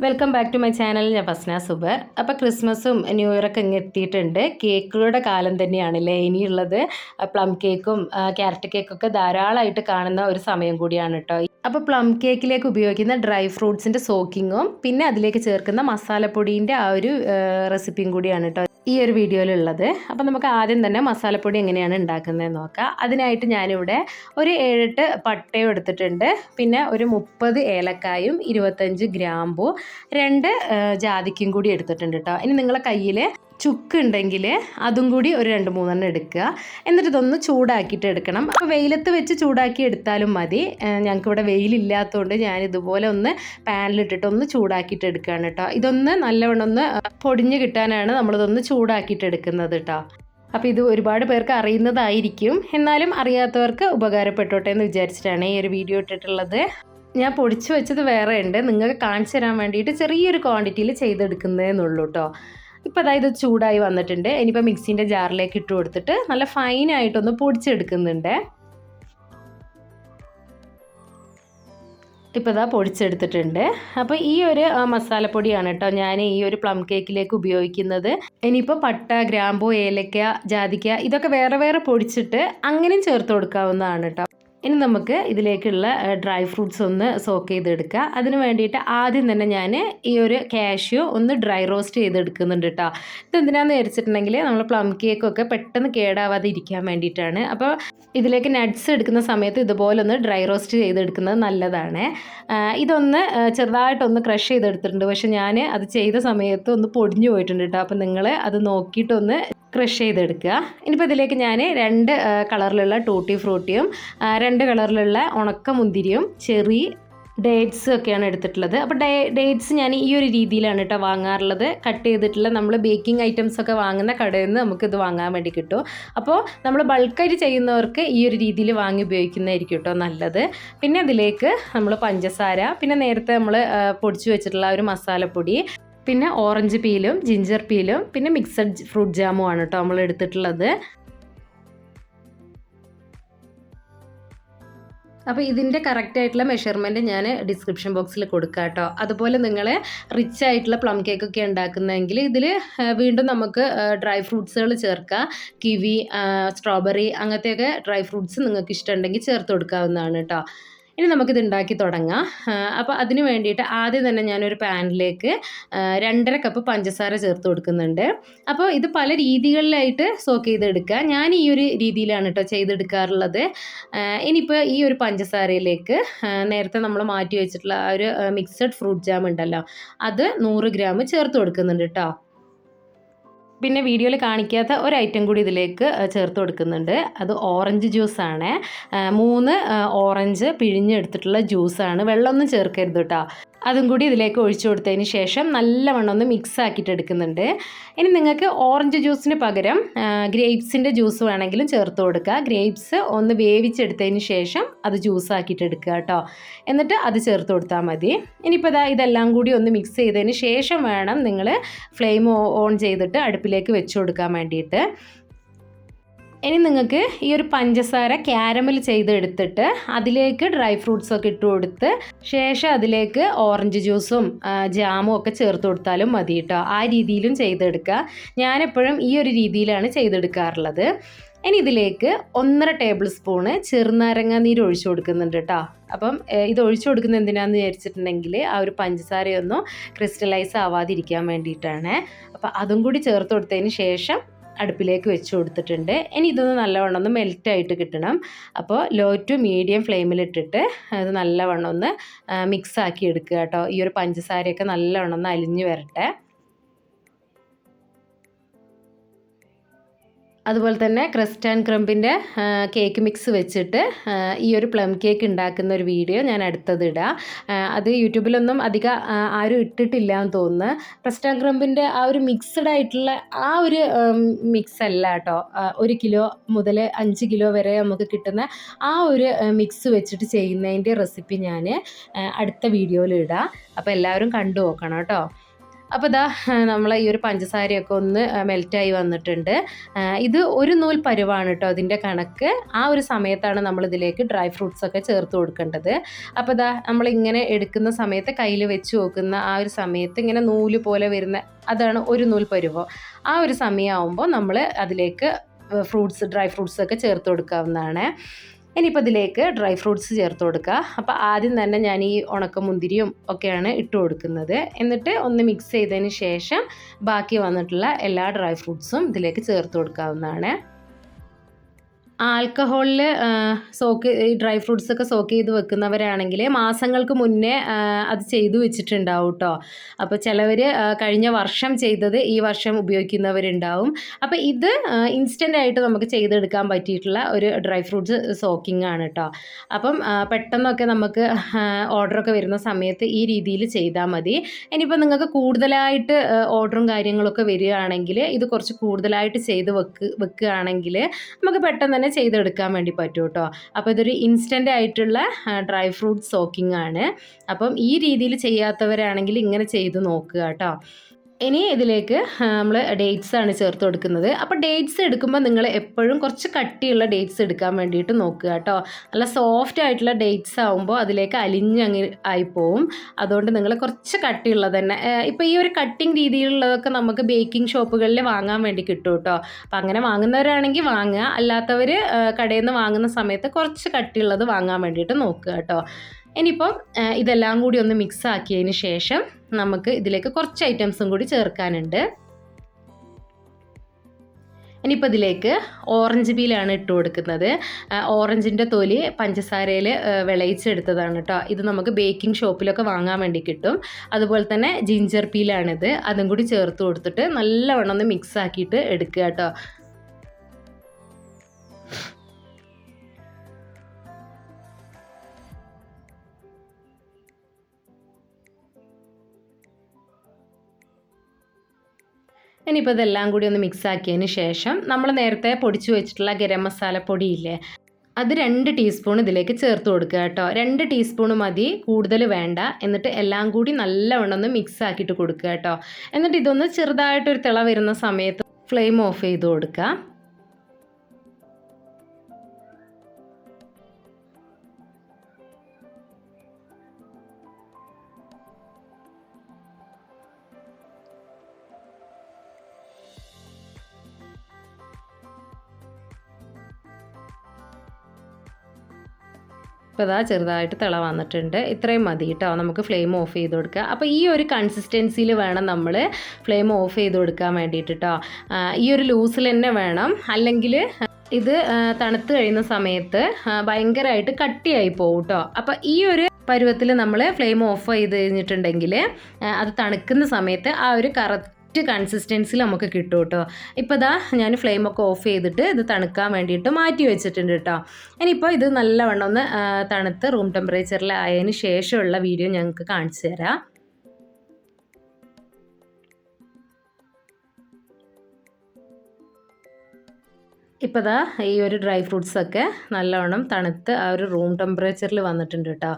Welcome back to my channel ഞാൻ ഫസ്ന സുബർ. അപ്പോൾ ക്രിസ്മസും ന്യൂ ഇയറൊക്കെ ഇങ്ങ് എത്തിയിട്ടുണ്ട്. കേക്കുകളുടെ കാലം തന്നെയാണല്ലേ ഇനിയുള്ളത്. പ്ലം കേക്കും ക്യാരറ്റ് കേക്കൊക്കെ ധാരാളമായിട്ട് കാണുന്ന ഒരു സമയം കൂടിയാണ് കേട്ടോ. അപ്പോൾ പ്ലം കേക്കിലേക്ക് ഉപയോഗിക്കുന്ന ഡ്രൈ ഫ്രൂട്ട്സിന്റെ സോക്കിങ്ങും പിന്നെ അതിലേക്ക് ചേർക്കുന്ന മസാലപ്പൊടിന്റെ ആ ഒരു റെസിപ്പിയും കൂടിയാണ് കേട്ടോ. ഈ ഒരു വീഡിയോയിലുള്ളത്. അപ്പോൾ നമുക്ക് ആദ്യം തന്നെ മസാലപ്പൊടി എങ്ങനെയാണ് ഉണ്ടാക്കുന്നതെന്ന് നോക്കാം. അതിനായിട്ട് ഞാനിവിടെ ഒരു ഏഴെട്ട് പട്ടയും എടുത്തിട്ടുണ്ട്. പിന്നെ ഒരു മുപ്പത് ഏലക്കായും ഇരുപത്തഞ്ച് ഗ്രാമ്പു രണ്ട് ജാതിക്കും കൂടി എടുത്തിട്ടുണ്ട് കേട്ടോ ഇനി നിങ്ങളെ കയ്യിൽ ചുക്ക് ഉണ്ടെങ്കിൽ അതും കൂടി ഒരു രണ്ട് മൂന്നെണ്ണം എടുക്കുക. എന്നിട്ട് ഇതൊന്ന് ചൂടാക്കിയിട്ട് എടുക്കണം. അപ്പോൾ വെയിലത്ത് വെച്ച് ചൂടാക്കി എടുത്താലും മതി. ഞങ്ങൾക്കിവിടെ വെയിലില്ലാത്തതുകൊണ്ട് ഞാൻ ഇതുപോലെ ഒന്ന് പാനിലിട്ടിട്ട് ഒന്ന് ചൂടാക്കിയിട്ട് എടുക്കുകയാണ് കേട്ടോ. ഇതൊന്ന് നല്ലവണ്ണം ഒന്ന് പൊടിഞ്ഞ് കിട്ടാനാണ് നമ്മളിതൊന്ന് ചൂടാക്കിയിട്ട് എടുക്കുന്നത് കേട്ടോ. അപ്പോൾ ഇത് ഒരുപാട് പേർക്ക് അറിയുന്നതായിരിക്കും. എന്നാലും അറിയാത്തവർക്ക് ഉപകാരപ്പെട്ടോട്ടെ എന്ന് വിചാരിച്ചിട്ടാണ് ഈ ഒരു വീഡിയോ ഇട്ടിട്ടുള്ളത്. ഞാൻ പൊടിച്ചു വെച്ചത് വേറെ ഉണ്ട്. നിങ്ങൾക്ക് കാണിച്ചു തരാൻ വേണ്ടിയിട്ട് ചെറിയൊരു ക്വാണ്ടിറ്റിയിൽ ചെയ്തെടുക്കുന്നതെന്നുള്ളൂ കേട്ടോ. ഇപ്പോൾ അതായത് ചൂടായി വന്നിട്ടുണ്ട്. ഇനിയിപ്പോൾ മിക്സിന്റെ ജാറിലേക്ക് ഇട്ട് കൊടുത്തിട്ട് നല്ല ഫൈനായിട്ടൊന്ന് പൊടിച്ചെടുക്കുന്നുണ്ട്. ഇപ്പോൾ ഇതാ പൊടിച്ചെടുത്തിട്ടുണ്ട്. അപ്പോൾ ഈ ഒരു മസാലപ്പൊടിയാണ് കേട്ടോ ഞാൻ ഈ ഒരു പ്ലം കേക്കിലേക്ക് ഉപയോഗിക്കുന്നത്. ഇനിയിപ്പോൾ പട്ട ഗ്രാമ്പൂ ഏലക്ക ജാതിക്ക ഇതൊക്കെ വേറെ വേറെ പൊടിച്ചിട്ട് അങ്ങനെയും ചേർത്ത് കൊടുക്കാവുന്നതാണ് കേട്ടോ. ഇനി നമുക്ക് ഇതിലേക്കുള്ള ഡ്രൈ ഫ്രൂട്ട്സ് ഒന്ന് സോക്ക് ചെയ്തെടുക്കുക. അതിന് വേണ്ടിയിട്ട് ആദ്യം തന്നെ ഞാൻ ഈ ഒരു കാഷ്യൂ ഒന്ന് ഡ്രൈ റോസ്റ്റ് ചെയ്തെടുക്കുന്നുണ്ട് കേട്ടോ ഇതെന്തിനാന്ന് വിചാരിച്ചിട്ടുണ്ടെങ്കിൽ നമ്മൾ പ്ലം കേക്കൊക്കെ പെട്ടെന്ന് കേടാവാതെ ഇരിക്കാൻ വേണ്ടിയിട്ടാണ്. അപ്പോൾ ഇതിലേക്ക് നട്ട്സ് എടുക്കുന്ന സമയത്ത് ഇതുപോലെ ഒന്ന് ഡ്രൈ റോസ്റ്റ് ചെയ്തെടുക്കുന്നത് നല്ലതാണ്. ഇതൊന്ന് ചെറുതായിട്ടൊന്ന് ക്രഷ് ചെയ്തെടുത്തിട്ടുണ്ട്. പക്ഷെ ഞാൻ അത് ചെയ്ത സമയത്ത് ഒന്ന് പൊടിഞ്ഞു പോയിട്ടുണ്ട് കേട്ടോ അപ്പോൾ നിങ്ങൾ അത് നോക്കിയിട്ടൊന്ന് ക്രഷ് ചെയ്തെടുക്കുക. ഇനിയിപ്പോൾ ഇതിലേക്ക് ഞാൻ രണ്ട് കളറിലുള്ള ടൂട്ടി ഫ്രൂട്ടിയും രണ്ട് കളറിലുള്ള ഉണക്ക മുന്തിരിയും ചെറി ഡേറ്റ്സ് ഒക്കെയാണ് എടുത്തിട്ടുള്ളത്. അപ്പോൾ ഡേ ഡേറ്റ്സ് ഞാൻ ഈ ഒരു രീതിയിലാണ് കേട്ടോ വാങ്ങാറുള്ളത്. കട്ട് ചെയ്തിട്ടുള്ള നമ്മൾ ബേക്കിംഗ് ഐറ്റംസ് ഒക്കെ വാങ്ങുന്ന കടയിൽ നിന്ന് നമുക്കിത് വാങ്ങാൻ വേണ്ടി കിട്ടും. അപ്പോൾ നമ്മൾ ബൾക്കായിട്ട് ചെയ്യുന്നവർക്ക് ഈ ഒരു രീതിയിൽ വാങ്ങി ഉപയോഗിക്കുന്നതായിരിക്കും കേട്ടോ നല്ലത്. പിന്നെ അതിലേക്ക് നമ്മൾ പഞ്ചസാര പിന്നെ നേരത്തെ നമ്മൾ പൊടിച്ചു വെച്ചിട്ടുള്ള ഒരു മസാലപ്പൊടി പിന്നെ ഓറഞ്ച് പീലും ജിഞ്ചർ പീലും പിന്നെ മിക്സഡ് ഫ്രൂട്ട് ജാമുമാണ് കേട്ടോ നമ്മൾ എടുത്തിട്ടുള്ളത്. അപ്പോൾ ഇതിന്റെ കറക്റ്റ് ആയിട്ടുള്ള മെഷർമെന്റ് ഞാൻ ഡിസ്ക്രിപ്ഷൻ ബോക്സിൽ കൊടുക്കാം കേട്ടോ അതുപോലെ നിങ്ങൾ റിച്ച് ആയിട്ടുള്ള പ്ലം കേക്ക് ഒക്കെ ഉണ്ടാക്കുന്നതെങ്കിൽ ഇതിൽ വീണ്ടും നമുക്ക് ഡ്രൈ ഫ്രൂട്ട്സുകൾ ചേർക്കാം. കിവി സ്ട്രോബെറി അങ്ങനത്തെയൊക്കെ ഡ്രൈ ഫ്രൂട്ട്സ് നിങ്ങൾക്ക് ഇഷ്ടമുണ്ടെങ്കിൽ ചേർത്ത് കൊടുക്കാവുന്നതാണ് കേട്ടോ ഇനി നമുക്കിത് ഉണ്ടാക്കി തുടങ്ങാം. അപ്പോൾ അതിന് വേണ്ടിയിട്ട് ആദ്യം തന്നെ ഞാനൊരു പാനിലേക്ക് രണ്ടര കപ്പ് പഞ്ചസാര ചേർത്ത് കൊടുക്കുന്നുണ്ട്. അപ്പോൾ ഇത് പല രീതികളിലായിട്ട് സോക്ക് ചെയ്തെടുക്കുക. ഞാൻ ഈ ഒരു രീതിയിലാണ് കേട്ടോ ചെയ്തെടുക്കാറുള്ളത്. ഇനിയിപ്പോൾ ഈ ഒരു പഞ്ചസാരയിലേക്ക് നേരത്തെ നമ്മൾ മാറ്റി വെച്ചിട്ടുള്ള ആ ഒരു മിക്സഡ് ഫ്രൂട്ട് ജാം ഉണ്ടല്ലോ അത് നൂറ് ഗ്രാം ചേർത്ത് കൊടുക്കുന്നുണ്ട് കേട്ടോ പിന്നെ വീഡിയോയിൽ കാണിക്കാത്ത ഒരു ഐറ്റം കൂടി ഇതിലേക്ക് ചേർത്ത് കൊടുക്കുന്നുണ്ട്. അത് ഓറഞ്ച് ജ്യൂസാണ്. മൂന്ന് ഓറഞ്ച് പിഴിഞ്ഞെടുത്തിട്ടുള്ള ജ്യൂസാണ്. വെള്ളമൊന്നും ചേർക്കരുത് കേട്ടോ. അതും കൂടി ഇതിലേക്ക് ഒഴിച്ചു കൊടുത്തതിന് ശേഷം നല്ലവണ്ണം ഒന്ന് മിക്സ് ആക്കിയിട്ട് എടുക്കുന്നുണ്ട്. ഇനി നിങ്ങൾക്ക് ഓറഞ്ച് ജ്യൂസിന് പകരം ഗ്രേപ്സിന്റെ ജ്യൂസ് വേണമെങ്കിലും ചേർത്ത് കൊടുക്കുക. ഗ്രേപ്സ് ഒന്ന് വേവിച്ചെടുത്തതിന് ശേഷം അത് ജ്യൂസ് ആക്കിയിട്ട് എടുക്കുക കേട്ടോ. എന്നിട്ട് അത് ചേർത്ത് കൊടുത്താൽ മതി. ഇനിയിപ്പോൾ ഇതാ ഇതെല്ലാം കൂടി ഒന്ന് മിക്സ് ചെയ്തതിന് ശേഷം വേണം നിങ്ങൾ ഫ്ലെയിം ഓൺ ചെയ്തിട്ട് അടുപ്പിലേക്ക് വെച്ച് കൊടുക്കാൻ വേണ്ടിയിട്ട്. ഇനി നിങ്ങൾക്ക് ഈ ഒരു പഞ്ചസാര ക്യാരമൽ ചെയ്തെടുത്തിട്ട് അതിലേക്ക് ഡ്രൈ ഫ്രൂട്ട്സ് ഒക്കെ ഇട്ട് കൊടുത്ത് ശേഷം അതിലേക്ക് ഓറഞ്ച് ജ്യൂസും ജാമും ഒക്കെ ചേർത്ത് കൊടുത്താലും മതി കേട്ടോ ആ രീതിയിലും ചെയ്തെടുക്കുക. ഞാനെപ്പോഴും ഈ ഒരു രീതിയിലാണ് ചെയ്തെടുക്കാറുള്ളത്. ഇനി ഇതിലേക്ക് ഒന്നര ടേബിൾ സ്പൂണ് ചെറുനാരങ്ങ നീര് ഒഴിച്ചു കൊടുക്കുന്നുണ്ട് കേട്ടോ അപ്പം ഇത് ഒഴിച്ചു കൊടുക്കുന്നത് എന്തിനാന്ന് വിചാരിച്ചിട്ടുണ്ടെങ്കിൽ ആ ഒരു പഞ്ചസാരയൊന്നും ക്രിസ്റ്റലൈസ് ആവാതിരിക്കാൻ വേണ്ടിയിട്ടാണ്. അപ്പം അതും കൂടി ചേർത്ത് കൊടുത്തതിന് ശേഷം അടുപ്പിലേക്ക് വെച്ച് കൊടുത്തിട്ടുണ്ട്. ഇനി ഇതൊന്ന് നല്ലവണ്ണം ഒന്ന് മെൽറ്റായിട്ട് കിട്ടണം. അപ്പോൾ ലോ ടു മീഡിയം ഫ്ലെയിമിലിട്ടിട്ട് അത് നല്ലവണ്ണം ഒന്ന് മിക്സ് ആക്കി എടുക്കുക കേട്ടോ. ഈ ഒരു പഞ്ചസാരയൊക്കെ നല്ലവണ്ണം ഒന്ന് അലിഞ്ഞ് വരട്ടെ. അതുപോലെ തന്നെ ക്രസ്റ്റ് ആൻഡ് ക്രംബിന്റെ കേക്ക് മിക്സ് വെച്ചിട്ട് ഈ ഒരു പ്ലം കേക്ക് ഉണ്ടാക്കുന്ന ഒരു വീഡിയോ ഞാൻ അടുത്തത് ഇടാം. അത് യൂട്യൂബിലൊന്നും അധികം ആരും ഇട്ടിട്ടില്ല എന്ന് തോന്നുന്നു. ക്രസ്റ്റ് ആൻഡ് ക്രംബിന്റെ ആ ഒരു മിക്സ്ഡ് ആയിട്ടുള്ള ആ ഒരു മിക്സ് അല്ല കേട്ടോ. ഒരു കിലോ മുതൽ അഞ്ച് കിലോ വരെ നമുക്ക് കിട്ടുന്ന ആ ഒരു മിക്സ് വെച്ചിട്ട് ചെയ്യുന്നതിന്റെ റെസിപ്പി ഞാൻ അടുത്ത വീഡിയോയിൽ ഇടാം. അപ്പോൾ എല്ലാവരും കണ്ടു നോക്കണം കേട്ടോ. അപ്പോൾ ഇതാ നമ്മൾ ഈ ഒരു പഞ്ചസാരയൊക്കെ ഒന്ന് മെൽറ്റായി വന്നിട്ടുണ്ട്. ഇത് ഒരു നൂൽ പരുവാണ് കേട്ടോ അതിന്റെ കണക്ക്. ആ ഒരു സമയത്താണ് നമ്മൾ ഇതിലേക്ക് ഡ്രൈ ഫ്രൂട്ട്സ് ഒക്കെ ചേർത്ത് കൊടുക്കേണ്ടത്. അപ്പോൾ ഇതാ നമ്മളിങ്ങനെ എടുക്കുന്ന സമയത്ത് കയ്യിൽ വെച്ച് നോക്കുന്ന ആ ഒരു സമയത്ത് ഇങ്ങനെ നൂൽ പോലെ വരുന്ന അതാണ് ഒരു നൂൽ പരുവോ. ആ ഒരു സമയമാകുമ്പോൾ നമ്മൾ അതിലേക്ക് ഫ്രൂട്ട്സ് ഡ്രൈ ഫ്രൂട്ട്സ് ഒക്കെ ചേർത്ത് കൊടുക്കാവുന്നതാണ്. ഇനിയിപ്പോൾ ഇതിലേക്ക് ഡ്രൈ ഫ്രൂട്ട്സ് ചേർത്ത് കൊടുക്കുക. അപ്പോൾ ആദ്യം തന്നെ ഞാൻ ഈ ഉണക്കമുന്തിരിയും ഒക്കെയാണ് ഇട്ട് കൊടുക്കുന്നത്. എന്നിട്ട് ഒന്ന് മിക്സ് ചെയ്തതിന് ശേഷം ബാക്കി വന്നിട്ടുള്ള എല്ലാ ഡ്രൈ ഫ്രൂട്ട്സും ഇതിലേക്ക് ചേർത്ത് കൊടുക്കാവുന്നതാണ്. ആൽക്കഹോളിൽ സോക്ക് ഈ ഡ്രൈ ഫ്രൂട്ട്സ് ഒക്കെ സോക്ക് ചെയ്ത് വെക്കുന്നവരാണെങ്കിൽ മാസങ്ങൾക്ക് മുന്നേ അത് ചെയ്തു വെച്ചിട്ടുണ്ടാവും കേട്ടോ അപ്പോൾ ചിലവർ കഴിഞ്ഞ വർഷം ചെയ്തത് ഈ വർഷം ഉപയോഗിക്കുന്നവരുണ്ടാവും. അപ്പോൾ ഇത് ഇൻസ്റ്റന്റ് ആയിട്ട് നമുക്ക് ചെയ്തെടുക്കാൻ പറ്റിയിട്ടുള്ള ഒരു ഡ്രൈ ഫ്രൂട്ട്സ് സോക്കിംഗ് ആണ് കേട്ടോ അപ്പം പെട്ടെന്നൊക്കെ നമുക്ക് ഓർഡറൊക്കെ വരുന്ന സമയത്ത് ഈ രീതിയിൽ ചെയ്താൽ മതി. ഇനിയിപ്പോൾ നിങ്ങൾക്ക് കൂടുതലായിട്ട് ഓർഡറും കാര്യങ്ങളൊക്കെ വരികയാണെങ്കിൽ ഇത് കുറച്ച് കൂടുതലായിട്ട് ചെയ്ത് വെക്ക് വെക്കുകയാണെങ്കിൽ നമുക്ക് പെട്ടെന്ന് തന്നെ തന്നെ ചെയ്തെടുക്കാൻ വേണ്ടി പറ്റും കേട്ടോ അപ്പോൾ ഇതൊരു ഇൻസ്റ്റന്റ് ആയിട്ടുള്ള ഡ്രൈ ഫ്രൂട്ട് സോക്കിംഗ് ആണ്. അപ്പം ഈ രീതിയിൽ ചെയ്യാത്തവരാണെങ്കിൽ ഇങ്ങനെ ചെയ്ത് നോക്കുക കേട്ടോ ഇനി ഇതിലേക്ക് നമ്മൾ ഡേറ്റ്സ് ആണ് ചേർത്ത് കൊടുക്കുന്നത്. അപ്പോൾ ഡേറ്റ്സ് എടുക്കുമ്പോൾ നിങ്ങൾ എപ്പോഴും കുറച്ച് കട്ടിയുള്ള ഡേറ്റ്സ് എടുക്കാൻ വേണ്ടിയിട്ട് നോക്കുക കേട്ടോ. നല്ല സോഫ്റ്റ് ആയിട്ടുള്ള ഡേറ്റ്സ് ആകുമ്പോൾ അതിലേക്ക് അലിഞ്ഞങ്ങ് ആയിപ്പോവും. അതുകൊണ്ട് നിങ്ങൾ കുറച്ച് കട്ടിയുള്ളത് തന്നെ ഇപ്പോൾ ഈ ഒരു കട്ടിങ് രീതിയിലുള്ളതൊക്കെ നമുക്ക് ബേക്കിംഗ് ഷോപ്പുകളിൽ വാങ്ങാൻ വേണ്ടി കിട്ടും കേട്ടോ. അപ്പോൾ അങ്ങനെ വാങ്ങുന്നവരാണെങ്കിൽ വാങ്ങുക. അല്ലാത്തവർ കടയിൽ നിന്ന് വാങ്ങുന്ന സമയത്ത് കുറച്ച് കട്ടിയുള്ളത് വാങ്ങാൻ വേണ്ടിയിട്ട് നോക്കുക കേട്ടോ. ഇനിയിപ്പം ഇതെല്ലാം കൂടി ഒന്ന് മിക്സ് ആക്കിയതിന് ശേഷം നമുക്ക് ഇതിലേക്ക് കുറച്ച് ഐറ്റംസും കൂടി ചേർക്കാനുണ്ട്. ഇനിയിപ്പോൾ ഇതിലേക്ക് ഓറഞ്ച് പീലാണ് ഇട്ട് കൊടുക്കുന്നത്. ഓറഞ്ചിന്റെ തൊലി പഞ്ചസാരയിൽ വിളയിച്ചെടുത്തതാണ് കേട്ടോ ഇത് നമുക്ക് ബേക്കിംഗ് ഷോപ്പിലൊക്കെ വാങ്ങാൻ വേണ്ടി കിട്ടും. അതുപോലെ തന്നെ ജിഞ്ചർ പീലാണിത് അതും കൂടി ചേർത്ത് കൊടുത്തിട്ട് നല്ലവണ്ണം ഒന്ന് മിക്സ് ആക്കിയിട്ട് എടുക്കുക കേട്ടോ ഇനിയിപ്പോൾ ഇതെല്ലാം കൂടി ഒന്ന് മിക്സ് ആക്കിയതിന് ശേഷം നമ്മൾ നേരത്തെ പൊടിച്ചു വെച്ചിട്ടുള്ള ഗരം മസാല പൊടിയില്ലേ അത് രണ്ട് ടീസ്പൂൺ ഇതിലേക്ക് ചേർത്ത് കൊടുക്കുക കേട്ടോ. രണ്ട് ടീസ്പൂൺ മതി കൂടുതൽ വേണ്ട. എന്നിട്ട് എല്ലാം കൂടി നല്ലവണ്ണം ഒന്ന് മിക്സ് ആക്കിയിട്ട് കൊടുക്കുക കേട്ടോ. എന്നിട്ട് ഇതൊന്ന് ചെറുതായിട്ടൊരു തിള വരുന്ന സമയത്ത് ഫ്ലെയിം ഓഫ് ചെയ്ത് കൊടുക്കുക. ഇപ്പോൾ ഇതാ ചെറുതായിട്ട് തിള വന്നിട്ടുണ്ട്. ഇത്രയും മതി കേട്ടോ. നമുക്ക് ഫ്ലെയിം ഓഫ് ചെയ്ത് കൊടുക്കുക അപ്പോൾ ഈ ഒരു കൺസിസ്റ്റൻസിയിൽ വേണം നമ്മൾ ഫ്ലെയിം ഓഫ് ചെയ്ത് കൊടുക്കാൻ വേണ്ടിയിട്ട് കേട്ടോ ഈ ഒരു ലൂസിൽ തന്നെ വേണം. അല്ലെങ്കിൽ ഇത് തണുത്ത് കഴിയുന്ന സമയത്ത് ഭയങ്കരമായിട്ട് കട്ടിയായി പോകും കേട്ടോ അപ്പോൾ ഈ ഒരു പരുവത്തിൽ നമ്മൾ ഫ്ലെയിം ഓഫ് ചെയ്ത് കഴിഞ്ഞിട്ടുണ്ടെങ്കിൽ അത് തണുക്കുന്ന സമയത്ത് ആ ഒരു കറക്റ്റ് കറക്റ്റ് കൺസിസ്റ്റൻസിൽ നമുക്ക് കിട്ടും കേട്ടോ ഇപ്പോൾ ഇതാ ഞാൻ ഫ്ലെയിമൊക്കെ ഓഫ് ചെയ്തിട്ട് ഇത് തണുക്കാൻ വേണ്ടിയിട്ട് മാറ്റി വെച്ചിട്ടുണ്ട് കേട്ടോ ഇനിയിപ്പോൾ ഇത് നല്ലവണ്ണം ഒന്ന് തണുത്ത് റൂം ടെമ്പറേച്ചറിൽ ആയതിന് ശേഷമുള്ള വീഡിയോ ഞങ്ങൾക്ക് കാണിച്ചു തരാം. ഇപ്പോൾ ദാ ഈ ഒരു ഡ്രൈ ഫ്രൂട്ട്സൊക്കെ നല്ലവണ്ണം തണുത്ത് ആ ഒരു റൂം ടെമ്പറേച്ചറിൽ വന്നിട്ടുണ്ട് കേട്ടോ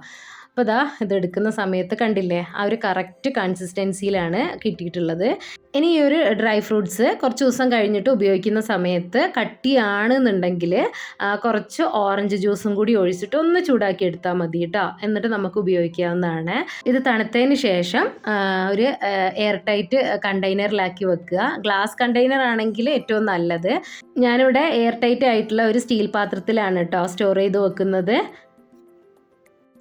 അപ്പോൾ ഇതാ എടുക്കുന്ന സമയത്ത് കണ്ടില്ലേ ആ ഒരു കറക്റ്റ് കൺസിസ്റ്റൻസിയിലാണ് കിട്ടിയിട്ടുള്ളത്. ഇനി ഈ ഒരു ഡ്രൈ ഫ്രൂട്ട്സ് കുറച്ച് ദിവസം കഴിഞ്ഞിട്ട് ഉപയോഗിക്കുന്ന സമയത്ത് കട്ടിയാണെന്നുണ്ടെങ്കിൽ കുറച്ച് ഓറഞ്ച് ജ്യൂസും കൂടി ഒഴിച്ചിട്ട് ഒന്ന് ചൂടാക്കി എടുത്താൽ മതി കേട്ടോ എന്നിട്ട് നമുക്ക് ഉപയോഗിക്കാവുന്നതാണ്. ഇത് തണുത്തതിന് ശേഷം ഒരു എയർ ടൈറ്റ് കണ്ടെയ്നറിലാക്കി വെക്കുക. ഗ്ലാസ് കണ്ടെയ്നർ ആണെങ്കിൽ ഏറ്റവും നല്ലത്. ഞാനിവിടെ എയർ ടൈറ്റ് ആയിട്ടുള്ള ഒരു സ്റ്റീൽ പാത്രത്തിലാണ് കേട്ടോ സ്റ്റോർ ചെയ്ത് വെക്കുന്നത്.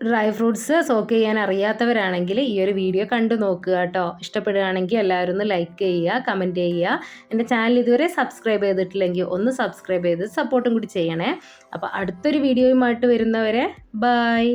ഡ്രൈ ഫ്രൂട്ട്സ് സോക്ക് ചെയ്യാൻ അറിയാത്തവരാണെങ്കിൽ ഈ ഒരു വീഡിയോ കണ്ടു നോക്കുക കേട്ടോ. ഇഷ്ടപ്പെടുകയാണെങ്കിൽ എല്ലാവരും ഒന്ന് ലൈക്ക് ചെയ്യുക കമന്റ് ചെയ്യുക. എന്റെ ചാനൽ ഇതുവരെ സബ്സ്ക്രൈബ് ചെയ്തിട്ടില്ലെങ്കിൽ ഒന്ന് സബ്സ്ക്രൈബ് ചെയ്ത് സപ്പോർട്ടും കൂടി ചെയ്യണേ. അപ്പോൾ അടുത്തൊരു വീഡിയോയുമായിട്ട് വരുന്നവരെ ബൈ